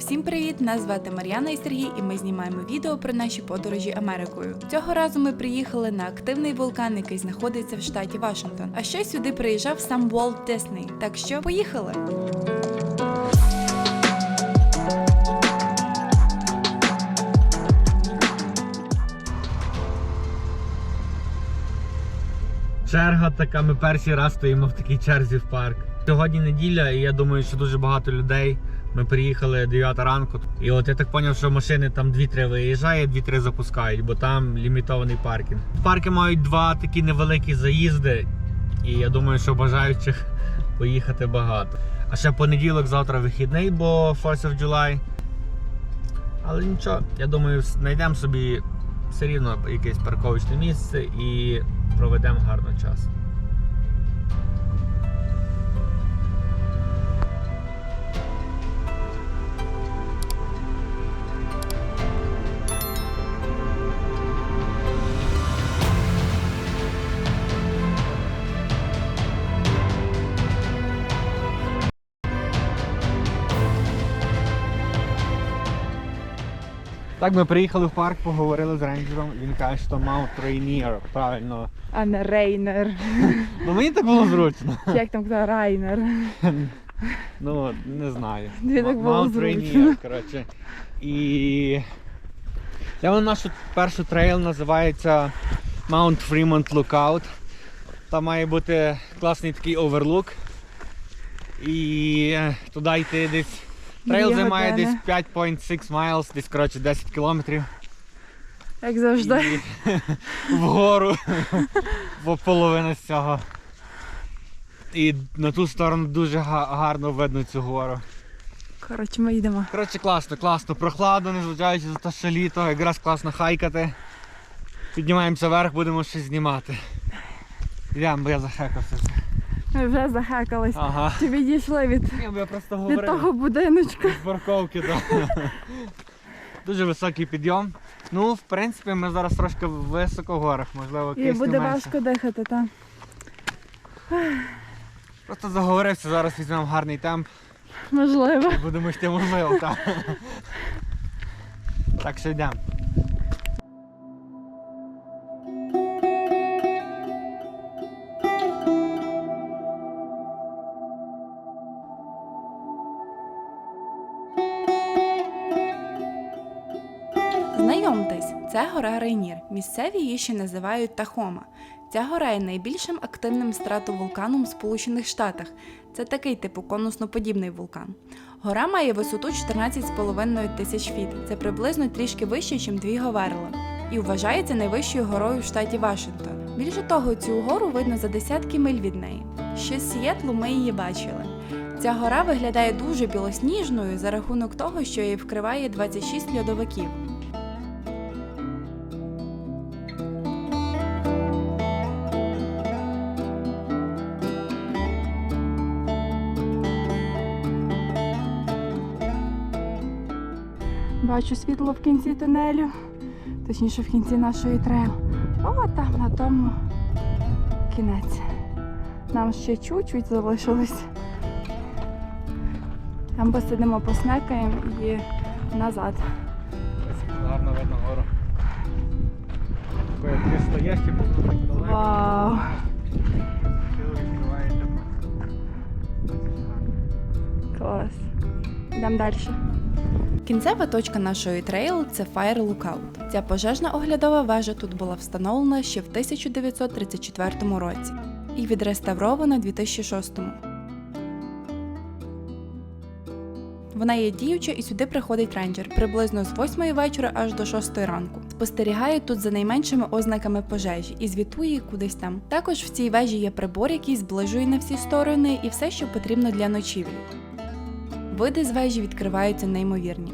Всім привіт! Нас звати Мар'яна і Сергій, і ми знімаємо відео про наші подорожі Америкою. Цього разу ми приїхали на активний вулкан, який знаходиться в штаті Вашингтон. А ще сюди приїжджав сам Волт Дисней. Так що поїхали! Черга така, ми перший раз стоїмо в такій черзі в парк. Сьогодні неділя, і я думаю, що дуже багато людей. Ми приїхали 9 ранку. І от я так зрозумів, що машини там 2-3 виїжджає, 2-3 запускають, бо там лімітований паркінг. Парки мають два такі невеликі заїзди, і я думаю, що бажаючих поїхати багато. А ще понеділок, завтра вихідний, бо 4th of July. Але нічого, я думаю, знайдемо собі все рівно якесь парковочне місце і проведемо гарно час. Так, ми приїхали в парк, поговорили з рейнджером. Він каже, що Mount Rainier, правильно. А не Рейнер. Ну мені так було зручно. Як там казав Райнер. Ну, не знаю. Тобі так було зручно. Rainier, коротше. І це нашу першу трейл називається Mount Fremont Lookout. Там має бути класний такий оверлук. І туди йти десь. Трейл займає десь 5.6 miles, десь коротше 10 кілометрів. Як завжди. І вгору по половину з цього. І на ту сторону дуже гарно видно цю гору. Коротше, ми йдемо. Коротше, класно, класно, прохладно, незважаючи за те, що літо, якраз класно хайкати. Піднімаємося вверх, будемо щось знімати. Йдемо, бо я захекався. Ми вже захекались. Ага. Чи відійшли від, Ні, бо я просто від говорив. того будиночка. З парковки, так. Дуже високий підйом. Ну, в принципі, ми зараз трошки високо в горах, можливо, І кисню буде менше. важко дихати, так. Просто заговорився, зараз візьмемо гарний темп Можливо. і будемо йти можливо, так. Так що йдемо. Рейнір. Місцеві її ще називають Тахома. Ця гора є найбільшим активним стратовулканом в Сполучених Штатах. Це такий типу конусноподібний вулкан. Гора має висоту 14,5 тисяч фіт. Це приблизно трішки вище, ніж дві Говерла. І вважається найвищою горою в штаті Вашингтон. Більше того, цю гору видно за десятки миль від неї. Ще з Сієтлу ми її бачили. Ця гора виглядає дуже білосніжною за рахунок того, що її вкриває 26 льодовиків. Бачу світло в кінці тунелю. Точніше, в кінці нашої трейл. О, там на тому кінець. Нам ще чуть-чуть залишилось. Там посидимо, поснекаємо і назад. Гарно видно гору. Ти стоїш, типу, так далеко. Вау! Клас. Йдемо далі. Кінцева точка нашої трейл це Fire Lookout. Ця пожежна оглядова вежа тут була встановлена ще в 1934 році і відреставрована в 2006. Вона є діюча і сюди приходить рейнджер приблизно з 8 вечора аж до 6 ранку. Спостерігає тут за найменшими ознаками пожежі і звітує кудись там. Також в цій вежі є прибор, який зближує на всі сторони і все, що потрібно для ночівлі. Види з вежі відкриваються неймовірні.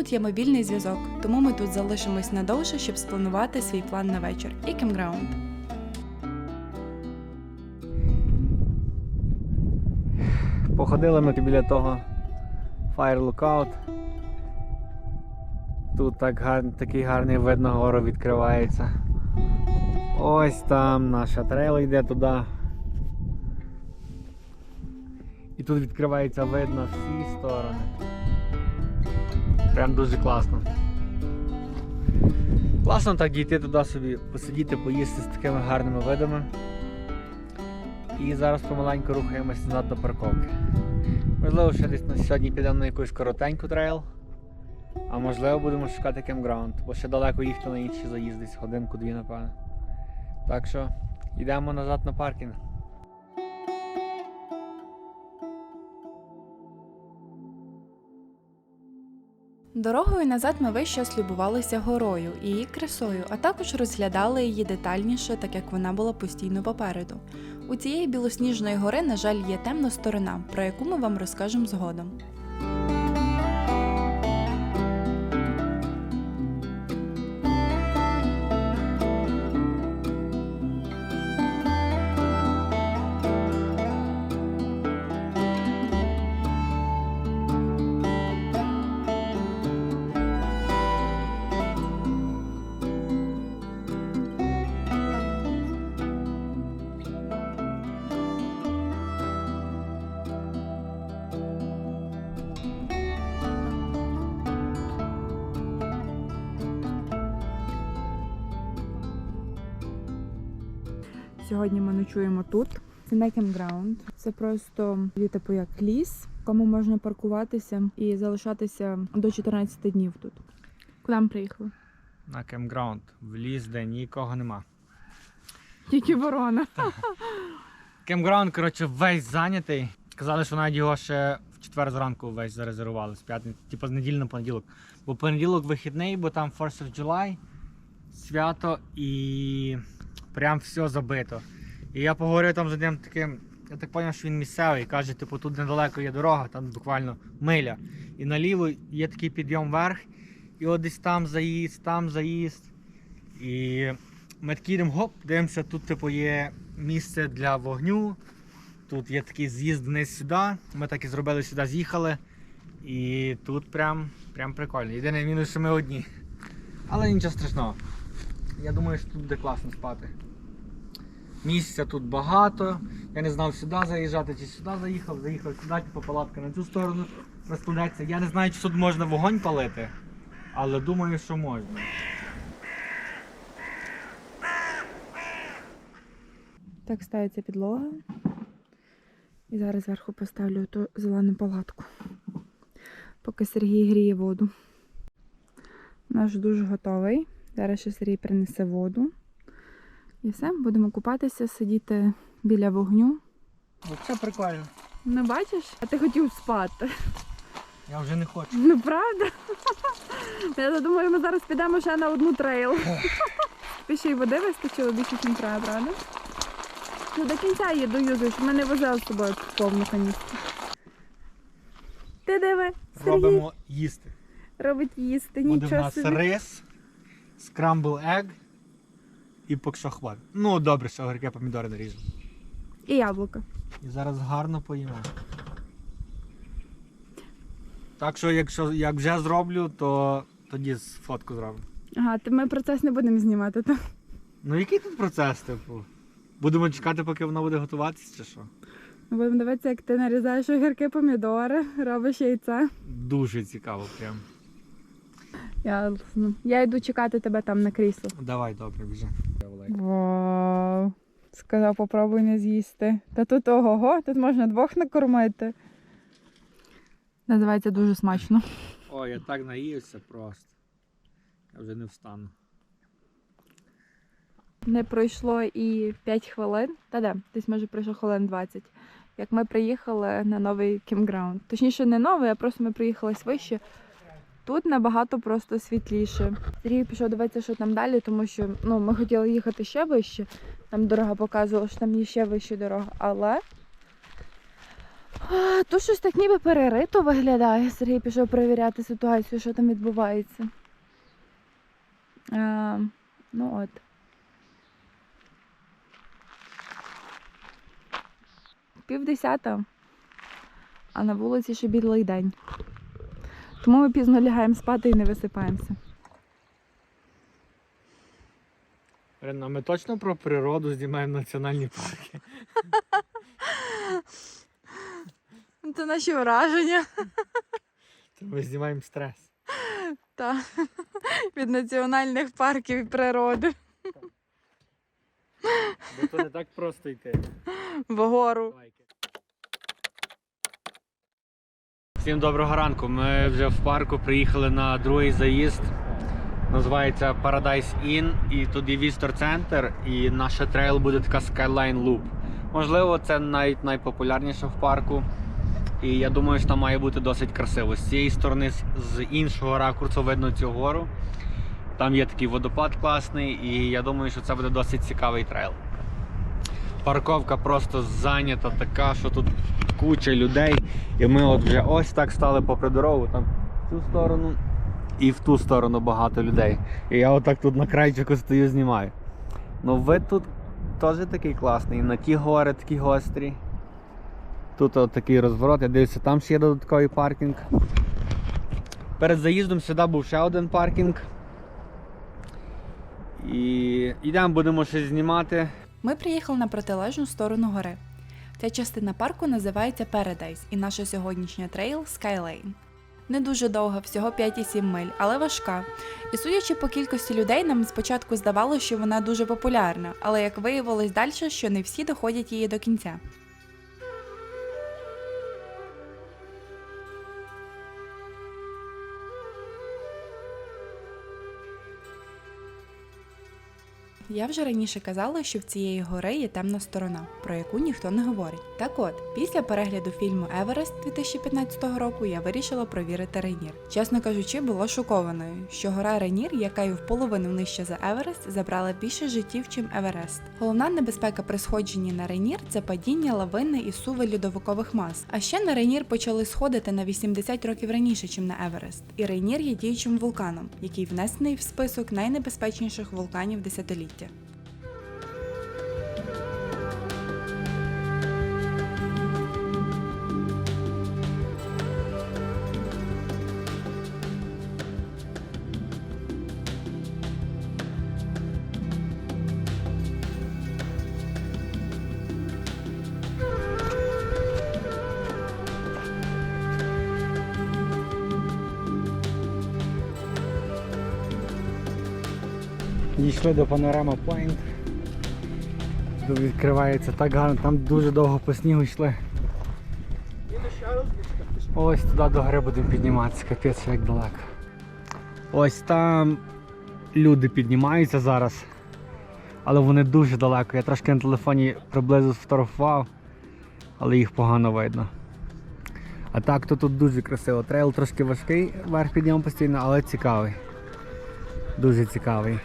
Тут є мобільний зв'язок, тому ми тут залишимось надовше, щоб спланувати свій план на вечір і кемпграунд. Походили ми біля того Fire Lookout. Тут так гар... такий гарний вид на гору відкривається. Ось там наша трейл йде туди. І тут відкривається вид на всі сторони. Прям дуже класно. Класно так дійти туди собі, посидіти, поїсти з такими гарними видами. І зараз помаленьку рухаємося назад до парковки. Можливо, ще десь на сьогодні підемо на якусь коротеньку трейл. А можливо будемо шукати кемпграунд, бо ще далеко їхати на інші заїзди, годинку-дві, напевно. Так що йдемо назад на паркінг. Дорогою назад ми весь час любувалися горою і її красою, а також розглядали її детальніше, так як вона була постійно попереду. У цієї білосніжної гори, на жаль, є темна сторона, про яку ми вам розкажемо згодом. Сьогодні ми ночуємо тут. Це не кемпграунд. Це просто типу як ліс, в якому можна паркуватися і залишатися до 14 днів тут. Куди ми приїхали? На кемпграунд, в ліс, де нікого нема. Тільки ворона. Кемпграунд, коротше, весь зайнятий. Казали, що навіть його ще в четвер зранку весь зарезервували з п'ятниці, типу з неділі на понеділок. Бо понеділок вихідний, бо там 1 of July, свято і прям все забито. І я поговорив там з одним таким, я так зрозумів, що він місцевий, каже, типу, тут недалеко є дорога, там буквально миля. І наліво є такий підйом вверх, і от десь там заїзд, там заїзд. І ми такі йдемо, гоп, дивимося, тут типу є місце для вогню. Тут є такий з'їзд вниз сюди. Ми так і зробили сюди, з'їхали. І тут прям, прям прикольно. Єдиний мінус, що ми одні. Але нічого страшного. Я думаю, що тут буде класно спати. Місця тут багато. Я не знав сюди заїжджати чи сюди заїхав, заїхав сюди, типу палатка на цю сторону розкладеться. Я не знаю, чи тут можна вогонь палити, але думаю, що можна. Так ставиться підлога. І зараз зверху поставлю ту зелену палатку. Поки Сергій гріє воду. Наш душ готовий. Зараз ще Сергій принесе воду. І все, будемо купатися, сидіти біля вогню. Це прикольно. Не бачиш? А ти хотів спати. Я вже не хочу. Ну правда? Я думаю, ми зараз підемо ще на одну трейл. Ти ще й води вистачило більше, ніж треба, правда? Ну, до кінця її доюзуєш, ми не возили з собою повну каністру. Ти диви, Сергій Робимо їсти. робить їсти, Буде в нічого нас собі. рис, скрамбл ег і покшохват. Ну, добре, що огірки помідори наріжемо. І яблука. І зараз гарно поїмо. Так що, якщо як вже зроблю, то тоді фотку зробимо. Ага, то ми процес не будемо знімати, то Ну який тут процес, типу? Будемо чекати, поки воно буде готуватися, чи що? будемо дивитися, як ти нарізаєш огірки помідори, робиш яйце. Дуже цікаво прям. Я, ну, я йду чекати тебе там на крісло. Давай, добре, біжи. Вау. Сказав, попробуй не з'їсти. Та тут ого, тут можна двох накормити. Називається дуже смачно. Ой, я так наївся просто. Я вже не встану. Не пройшло і 5 хвилин, та де, десь може пройшло хвилин 20, як ми приїхали на новий кемпграунд. Точніше, не новий, а просто ми приїхали вище. Тут набагато просто світліше. Сергій пішов дивитися, що там далі, тому що ну, ми хотіли їхати ще вище. Там дорога показувала, що там є ще вища дорога. Але а, тут щось так ніби перерито виглядає. Сергій пішов перевіряти ситуацію, що там відбувається. А, ну от. Пів десята, а на вулиці ще білий день. Тому ми пізно лягаємо спати і не висипаємося. Рена, ми точно про природу знімаємо національні парки. Це наші враження. Ми знімаємо стрес. Та. Від національних парків і природи. Бо то не так просто йти. Вгору. Всім доброго ранку. Ми вже в парку приїхали на другий заїзд. Називається Paradise Inn. І тут є Вістор Центр, і наша трейл буде така Skyline Loop. Можливо, це навіть найпопулярніше в парку. І я думаю, що там має бути досить красиво. З цієї сторони, з іншого ракурсу видно цю гору. Там є такий водопад класний, і я думаю, що це буде досить цікавий трейл. Парковка просто зайнята така, що тут куча людей. І ми от вже ось так стали попри дорогу, там в цю сторону і в ту сторону багато людей. І я отак тут на крайчику стою, знімаю. Ну вид тут теж такий класний. На ті гори такі гострі. Тут от такий розворот, я дивлюся, там ще є додатковий паркінг. Перед заїздом сюди був ще один паркінг. І йдемо, будемо щось знімати. Ми приїхали на протилежну сторону гори. Ця частина парку називається Paradise і наша сьогоднішня трейл Skylane. Не дуже довга, всього 5,7 миль, але важка. І судячи по кількості людей, нам спочатку здавалося, що вона дуже популярна, але як виявилось далі, що не всі доходять її до кінця. Я вже раніше казала, що в цієї гори є темна сторона, про яку ніхто не говорить. Так от, після перегляду фільму Еверест 2015 року я вирішила провірити Рейнір. Чесно кажучи, була шокованою, що гора Рейнір, яка й в половину нижча за Еверест, забрала більше життів, чим Еверест. Головна небезпека при сходженні на Рейнір це падіння лавини і суви льодовикових мас. А ще на Рейнір почали сходити на 80 років раніше, чим на Еверест. І Рейнір є діючим вулканом, який внесений в список найнебезпечніших вулканів десятиліття. Дійшли до Panorama Point. Тут відкривається так гарно, там дуже довго по снігу йшли. Ось туди до гори будемо підніматися, капець як далеко. Ось там люди піднімаються зараз, але вони дуже далеко. Я трошки на телефоні приблизу сфотографував, але їх погано видно. А так то тут дуже красиво. Трейл трошки важкий, вверх підйом постійно, але цікавий. Дуже цікавий.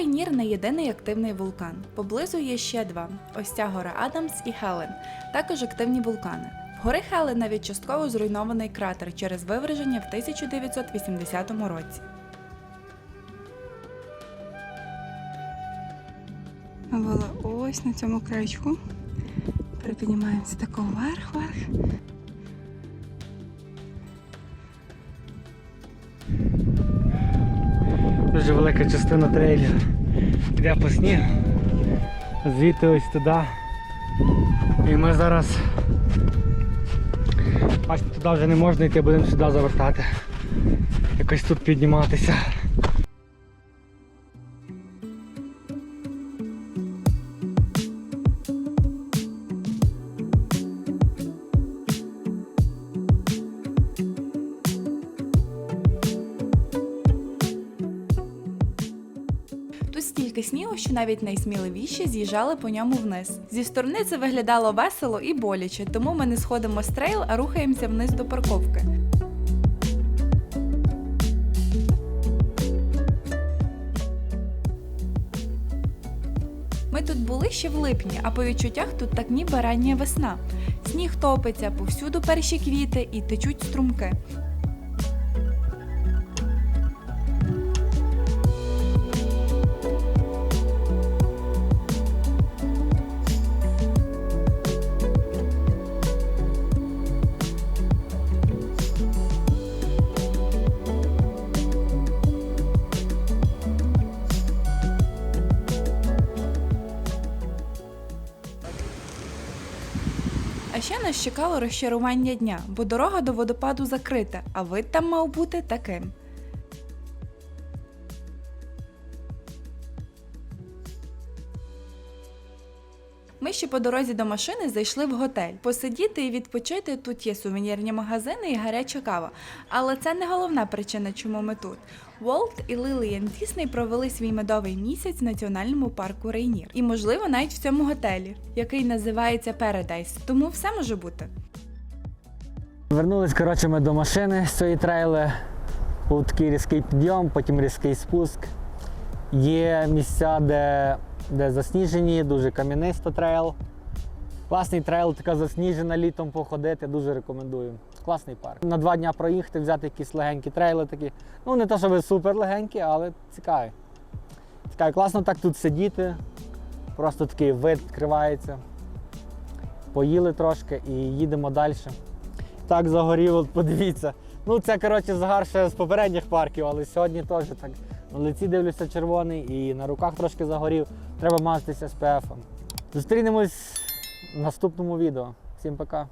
Рейнір не єдиний активний вулкан. Поблизу є ще два: ось ця гора Адамс і Хелен, також активні вулкани. Гори Хелен навіть частково зруйнований кратер через виверження в 1980 році. Ми ось на цьому краєчку. Припіднімаємося тако вверх-вверх. Дуже велика частина трейлю йде по снігу. Звідти ось туди. І ми зараз бачите, туди вже не можна йти, будемо сюди завертати. Якось тут підніматися. Снігу, що навіть найсміливіші з'їжджали по ньому вниз. Зі сторони це виглядало весело і боляче, тому ми не сходимо з трейл, а рухаємося вниз до парковки. Ми тут були ще в липні, а по відчуттях тут так ніби рання весна. Сніг топиться, повсюду перші квіти і течуть струмки. Ще нас чекало розчарування дня, бо дорога до водопаду закрита, а вид там мав бути таким. Ще по дорозі до машини зайшли в готель. Посидіти і відпочити тут є сувенірні магазини і гаряча кава. Але це не головна причина, чому ми тут. Волт і Ліліан Дісней провели свій медовий місяць в національному парку Рейнір. І, можливо, навіть в цьому готелі, який називається Paradise. Тому все може бути. Вернулись коротше, ми до машини з цієї трейли. Був такий різкий підйом, потім різкий спуск. Є місця, де, де засніжені, дуже кам'янисто трейл. Класний трейл, така засніжена літом походити, дуже рекомендую. Класний парк. На два дня проїхати, взяти якісь легенькі трейли такі. Ну не то, щоб супер легенькі, але цікаві. Цікаві. Класно так тут сидіти. Просто такий вид відкривається. Поїли трошки і їдемо далі. Так загорів, от подивіться. Ну це коротше загар ще з попередніх парків, але сьогодні теж так. На лиці дивлюся червоний і на руках трошки загорів. Треба мазатися з ПФ. Зустрінемось в наступному відео. Всім пока.